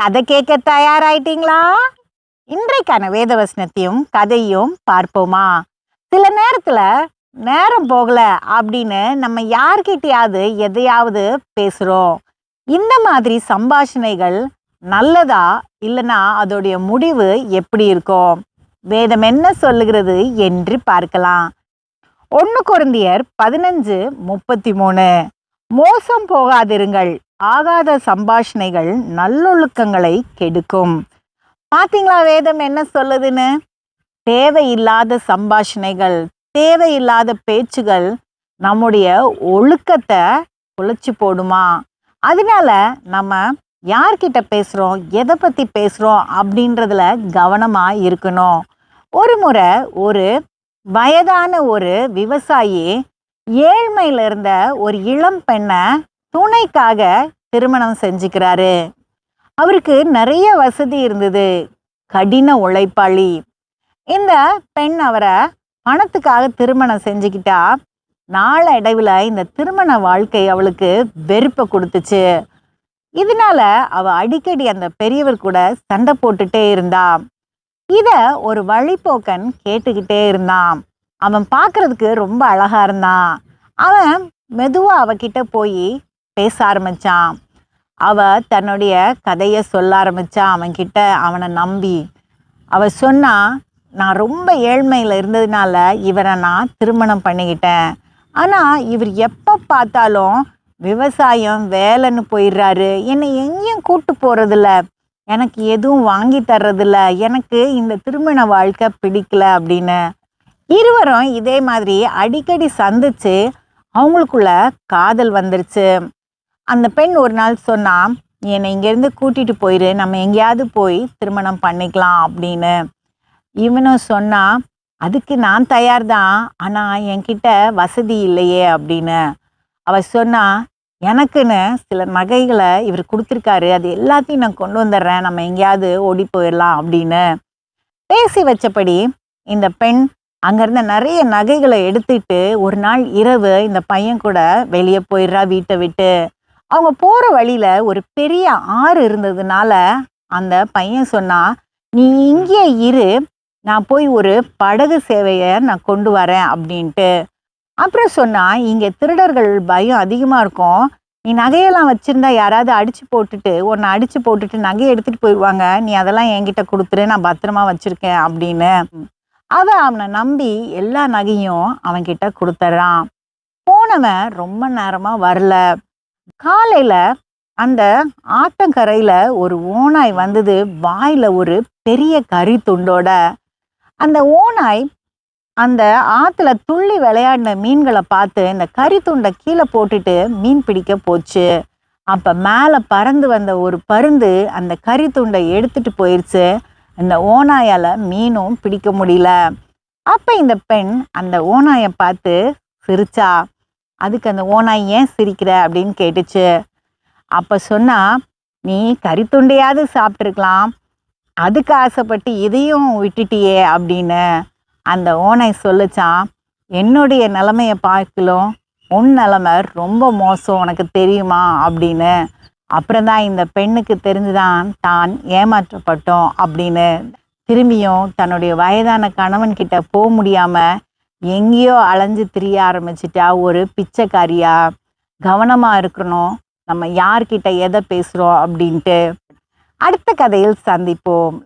கதை கேட்க தயாராயிட்டீங்களா? இன்றைக்கான வேதவசனத்தையும் கதையும் பார்ப்போமா? சில நேரத்துல நேரம் போகல அப்படின்னு நம்ம யார்கிட்டயாவது எதையாவது பேசுறோம். இந்த மாதிரி சம்பாஷணைகள் நல்லதா இல்லைன்னா அதோடைய முடிவு எப்படி இருக்கும்? வேதம் என்ன சொல்லுகிறது என்று பார்க்கலாம். ஒன்று குருந்தியர் பதினஞ்சு முப்பத்தி மூணு மோசம் போகாதிருங்கள். ஆகாத சம்பாஷணைகள் நல்லொழுக்கங்களை கெடுக்கும். பார்த்தீங்களா வேதம் என்ன சொல்லுதுன்னு? தேவையில்லாத சம்பாஷணைகள் தேவையில்லாத பேச்சுகள் நம்முடைய ஒழுக்கத்தை குலைச்சி போடுமா? அதனால நம்ம யார்கிட்ட பேசுகிறோம் எதை பற்றி பேசுகிறோம் அப்படின்றதுல கவனமாக இருக்கணும். ஒரு முறை ஒரு வயதான ஒரு விவசாயி ஏழ்மையிலிருந்த ஒரு இளம் பெண்ணை துணைக்காக திருமணம் செஞ்சுக்கிறாரு. அவருக்கு நிறைய வசதி இருந்தது. கடின உழைப்பாளி. இந்த பெண் அவரை பணத்துக்காக திருமணம் செஞ்சுக்கிட்டா நாளடைவில் இந்த திருமண வாழ்க்கை அவளுக்கு வெறுப்பை கொடுத்துச்சு. இதனால அவ அடிக்கடி அந்த பெரியவர் கூட சண்டை போட்டுட்டே இருந்தான் இத ஒரு வழிப்போக்கன் கேட்டுக்கிட்டே இருந்தான். அவன் பார்க்கறதுக்கு ரொம்ப அழகா இருந்தான். அவன் மெதுவா அவகிட்ட போய் பேச ஆரம்பிச்சான். அவ தன்னுடைய கதையை சொல்ல ஆரம்பித்தா அவன்கிட்ட அவனை நம்பி. அவ சொன்னா நான் ரொம்ப ஏழ்மையில் இருந்ததுனால இவரை நான் திருமணம் பண்ணிக்கிட்டேன். ஆனால் இவர் எப்போ பார்த்தாலும் விவசாயம் வேலைன்னு போயிடுறாரு. என்னை எங்கேயும் கூட்டு போகிறதில்ல எனக்கு எதுவும் வாங்கி தர்றதில்ல. எனக்கு இந்த திருமண வாழ்க்கை பிடிக்கல அப்படின்னு. இருவரும் இதே மாதிரி அடிக்கடி சந்திச்சு அவங்களுக்குள்ள காதல் வந்துருச்சு. அந்த பெண் ஒரு நாள் சொன்னா என்னை இங்கேருந்து கூட்டிகிட்டு போயிரு. நம்ம எங்கேயாவது போய் திருமணம் பண்ணிக்கலாம் அப்படின்னு. இவனும் சொன்னா அதுக்கு நான் தயார் தான் ஆனால் என்கிட்ட வசதி இல்லையே அப்படின்னு. அவ சொன்னா எனக்குன்னு சில நகைகளை இவர் கொடுத்துருக்காரு. அது எல்லாத்தையும் நான் கொண்டு வந்துடுறேன். நம்ம எங்கேயாவது ஓடி போயிடலாம் அப்படின்னு. பேசி வச்சபடி இந்த பெண் அங்கேருந்த நிறைய நகைகளை எடுத்துட்டு ஒரு நாள் இரவு இந்த பையன் கூட வெளியே போயிடுறா வீட்டை விட்டு. அவங்க போகிற வழியில் ஒரு பெரிய ஆறு இருந்ததுனால அந்த பையன் சொன்னா நீ இங்கே இரு நான் போய் ஒரு படகு சேவையை நான் கொண்டு வரேன் அப்படின்ட்டு. அப்புறம் சொன்னால் இங்கே திருடர்கள் பயம் அதிகமாக இருக்கும். நீ நகையெல்லாம் வச்சுருந்தா யாராவது அடித்து போட்டுட்டு உன்னை அடித்து போட்டுட்டு நகையை எடுத்துகிட்டு போயிடுவாங்க நீ அதெல்லாம் என்கிட்ட கொடுத்துரு நான் பத்திரமா வச்சுருக்கேன் அப்படின்னு. அவன் அவனை நம்பி எல்லா நகையும் அவன்கிட்ட கொடுத்துட்றான் போனவன் ரொம்ப நேரமாக வரல. காலையில அந்த ஆத்தங்கரையில ஒரு ஓனாய் வந்தது. வாயில ஒரு பெரிய கறி துண்டோட. அந்த ஓனாய் அந்த ஆத்துல துள்ளி விளையாடின மீன்களை பார்த்து இந்த கறி துண்டை கீழே போட்டுட்டு மீன் பிடிக்க போச்சு. அப்ப மேல பறந்து வந்த ஒரு பருந்து அந்த கறி துண்டை எடுத்துட்டு போயிருச்சு. அந்த ஓனாயால மீனும் பிடிக்க முடியல. அப்ப இந்த பெண் அந்த ஓனாயை பார்த்து சிரிச்சா அதுக்கு அந்த ஓனாய் ஏன் சிரிக்கிற? அப்படின்னு கேட்டுச்சு. அப்போ சொன்னால் நீ கறித்துண்டையாவது சாப்பிட்ருக்கலாம் அதுக்கு ஆசைப்பட்டு இதையும் விட்டுட்டியே அப்படின்னு அந்த ஓனாய் சொல்லிச்சான் என்னுடைய நிலமையை பார்க்கலும் உன் நிலமை ரொம்ப மோசம் உனக்கு தெரியுமா? அப்படின்னு. அப்புறம் தான் இந்த பெண்ணுக்கு தெரிஞ்சுதான் தான் ஏமாற்றப்பட்டோம் அப்படின்னு திரும்பியும் தன்னுடைய வயதான கணவன்கிட்ட போக முடியாமல் எங்கேயோ அலைஞ்சு திரிய ஆரம்பிச்சிட்டா ஒரு பிச்சைக்காரியா கவனமாக இருக்கணும். நம்ம யார்கிட்ட எதை பேசுகிறோம் அப்படின்ட்டு. அடுத்த கதையில் சந்திப்போம்.